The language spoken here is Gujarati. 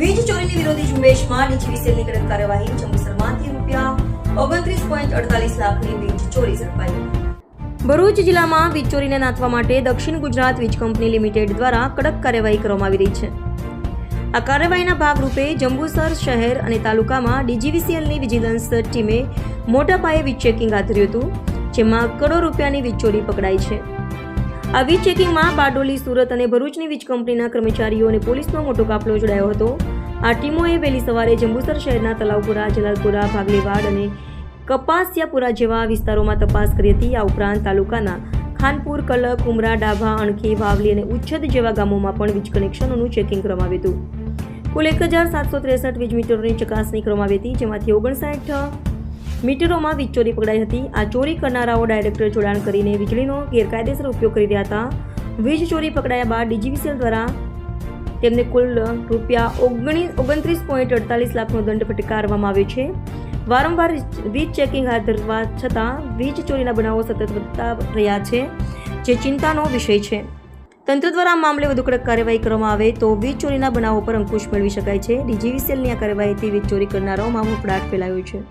વીજ ચોરીની વિરોધી ઝુંબેશમાં ડીજીવીસીએલની કડક કાર્યવાહી જંબુસરમાંથી રૂપિયા ઓગણત્રીસ પોઈન્ટ અડતાલીસ લાખની વીજ ચોરી ઝડપાઈ. ભરૂચ જિલ્લામાં વીજ ચોરીને નાથવા માટે દક્ષિણ ગુજરાત વીજ કંપની લિમિટેડ દ્વારા કડક કાર્યવાહી કરવામાં આવી રહી છે. આ કાર્યવાહીના ભાગરૂપે જંબુસર શહેર અને તાલુકામાં ડીજીવીસીએલની વિજિલન્સ ટીમે મોટા પાયે વીજ ચેકિંગ હાથ ધર્યું હતું, જેમાં કરોડો રૂપિયાની વીજ ચોરી પકડાઈ છે. આ વીજ ચેકિંગમાં બારડોલી, સુરત અને ભરૂચની વીજ કંપનીના કર્મચારીઓ અને પોલીસનો મોટો કાફલો જોડાયો હતો. આ ટીમોએ વહેલી સવારે જંબુસર શહેરના તલાવપુરા, જલાલપુરા, ભાગલીવાડ અને કપાસિયાપુરા જેવા વિસ્તારોમાં તપાસ કરી હતી. આ ઉપરાંત તાલુકાના ખાનપુર, કલક, ઉમરા, ડાભા, અણખી, વાવલી અને ઉચ્છદ જેવા ગામોમાં પણ વીજ કનેક્શનોનું ચેકિંગ કરવામાં આવ્યું હતું. કુલ એક હજાર સાતસો ત્રેસઠ વીજ મીટરોની ચકાસણી કરવામાં આવી હતી, જેમાંથી ઓગણસાઠ મીટરોમાં વીજ ચોરી પકડાઈ હતી. આ ચોરી કરનારાઓ ડાયરેક્ટર જોડાણ કરીને વીજળીનો ગેરકાયદેસર ઉપયોગ કરી રહ્યા હતા. વીજ ચોરી પકડાયા બાદ ડીજીવીસીએલ દ્વારા તેમને કુલ રૂપિયા ઓગણીસ ઓગણત્રીસ પોઈન્ટ અડતાલીસ લાખનો દંડ ફટકારવામાં આવ્યો છે. વારંવાર વીજ ચેકિંગ હાથ ધરવા છતાં વીજ ચોરીના બનાવો સતત વધતા રહ્યા છે, જે ચિંતાનો વિષય છે. તંત્ર દ્વારા આ મામલે વધુ કડક કાર્યવાહી કરવામાં આવે તો વીજ ચોરીના બનાવો પર અંકુશ મેળવી શકાય છે. ડીજીવીસીએલની આ કાર્યવાહીથી વીજ ચોરી કરનારાઓમાં ફફડાટ ફેલાયો છે.